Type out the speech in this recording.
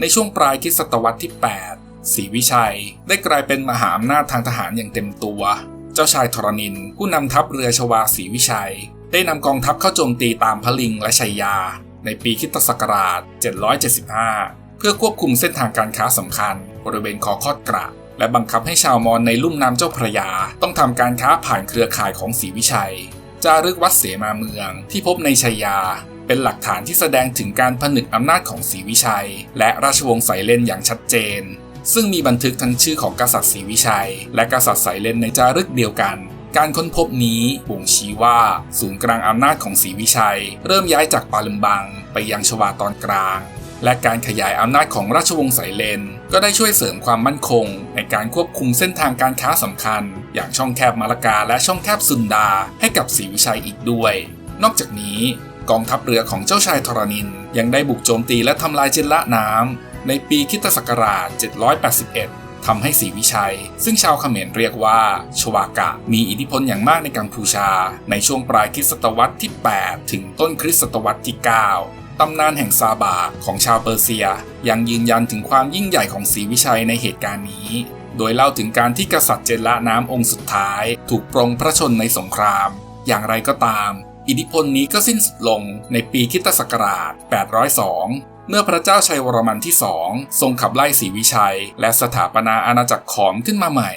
ในช่วงปลายคริสตศตวรรษที่ 8 ศรีวิชัย ได้กลายเป็นมหาอำนาจทางทหารอย่างเต็มตัว เจ้าชายธรณิน ผู้นำทัพเรือชวาศรีวิชัย ได้นำกองทัพเข้าโจมตีตามพลิงและชัยยา ในปีคริสตศักราช 775 เพื่อควบคุมเส้นทางการค้าสำคัญ บริเวณคอคอดกระและบังคับให้ชาวมอญในลุ่มน้ำเจ้าพระยา ต้องทำการค้าผ่านเครือข่ายของศรีวิชัย จารึกวัดเสมาเมืองที่พบในชัยยา เป็นหลักฐานที่แสดงถึงการผนึกอำนาจของศรีวิชัย และราชวงศ์ไสเลนอย่างชัดเจน ซึ่งมีบันทึกทั้งชื่อของกษัตริย์ศรีวิชัย และกษัตริย์ไสเลนในจารึกเดียวกัน การค้นพบนี้บ่งชี้ว่า ศูนย์กลางอำนาจของศรีวิชัย เริ่มย้ายจากปาลึมบัง ไปยังชวาตอนกลาง และการขยายอำนาจของราชวงศ์ไสเลน ก็ได้ช่วยเสริมความมั่นคง ในการควบคุมเส้นทางการค้าสำคัญ อย่างช่องแคบมาลากาและช่องแคบซุนดา ให้กับศรีวิชัยอีกด้วย นอกจากนี้ กองทัพเรือของเจ้าชายธรณิน ยังได้บุกโจมตีและทำลายเจนละน้ำในปีคิตศักราช 781ทำให้ศรีวิชัย ซึ่งชาวเขมรเรียกว่าชวากะ มีอิทธิพลอย่างมากในกัมพูชา ในช่วงปลายคริสตศตวรรษที่ 8 ถึงต้นคริสตศตวรรษที่ 9 ตำนานแห่งซาบาของชาวเปอร์เซีย ยังยืนยันถึงความยิ่งใหญ่ของศรีวิชัยในเหตุการณ์นี้ โดยเล่าถึงการที่กษัตริย์เจนละน้ำองค์สุดท้าย ถูกปรงพระชนในสงคราม อย่างไรก็ตาม อิทธิพลนี้ก็สิ้นสุดลงในปีคิตศักราช 802 เมื่อพระเจ้าชัยวรมันที่สองทรงขับไล่ศรีวิชัย และสถาปนาอาณาจักรขอมขึ้นมาใหม่